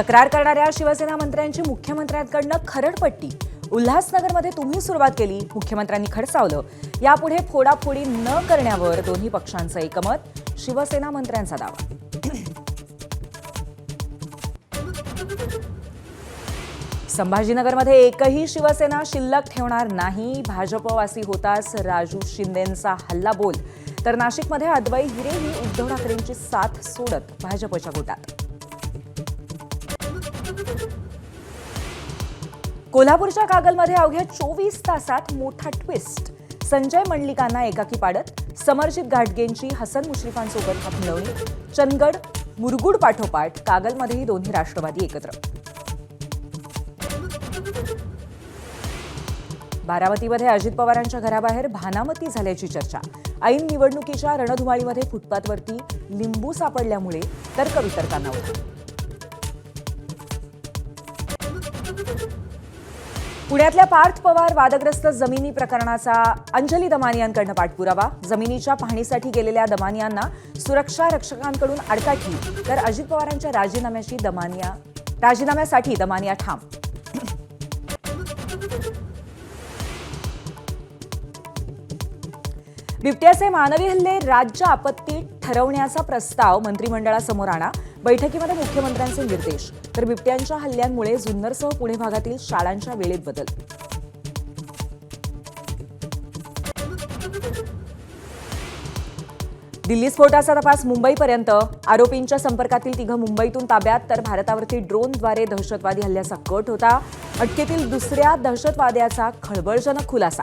तक्रार करणाऱ्या शिवसेना मंत्र्यांची मुख्यमंत्र्यांकडनं खरडपट्टी. उल्हासनगरमध्ये तुम्ही सुरुवात केली मुख्यमंत्र्यांनी खडसावलं. यापुढे फोडाफोडी न करण्यावर दोन्ही पक्षांचं एकमत शिवसेना मंत्र्यांचा दावा. संभाजीनगरमध्ये एकही शिवसेना शिल्लक ठेवणार नाही भाजपवासी होताच राजू शिंदेंचा हल्ला बोल. तर नाशिकमध्ये अद्वै हिरेही उद्धव ठाकरेंची साथ सोडत भाजपच्या गोटात. कोल्हापूरच्या कागलमध्ये अवघ्या चोवीस तासात मोठा ट्विस्ट संजय मंडलिकांना एकाकी पाडत समरजित घाटगेंची हसन मुश्रीफांसोबत मिळवली चंदगड मुरगुड पाठोपाठ कागलमध्येही दोन्ही राष्ट्रवादी एकत्र. बारामतीमध्ये अजित पवारांच्या घराबाहेर भानामती झाल्याची चर्चा. ऐन निवडणुकीच्या रणधुमाळीमध्ये फुटपाथवरती लिंबू सापडल्यामुळे तर्कवितर्कांना होता पुण्यातल्या पार्थ पवार वादग्रस्त जमिनी प्रकरणाचा अंजली दमानियांकडनं पाठपुरावा. जमिनीच्या पाहणीसाठी गेलेल्या दमानियांना सुरक्षा रक्षकांकडून अडकाठी तर अजित पवारांच्या राजीनाम्याची दमानिया राजीनाम्यासाठी दमानिया ठाम. बिबट्याचे मानवी हल्ले राज्य आपत्ती ठरवण्याचा प्रस्ताव मंत्रिमंडळासमोर आणा. बैठकीमध्ये मुख्यमंत्र्यांचे निर्देश. तर बिबट्यांच्या हल्ल्यांमुळे जुन्नरसह पुणे भागातील शाळांच्या वेळेत बदल. दिल्ली स्फोटाचा तपास मुंबईपर्यंत. आरोपींच्या संपर्कातील तिघं मुंबईतून ताब्यात तर भारतावरती ड्रोनद्वारे दहशतवादी हल्ल्याचा कट होता. अटकेतील दुसऱ्या दहशतवाद्याचा खळबळजनक खुलासा.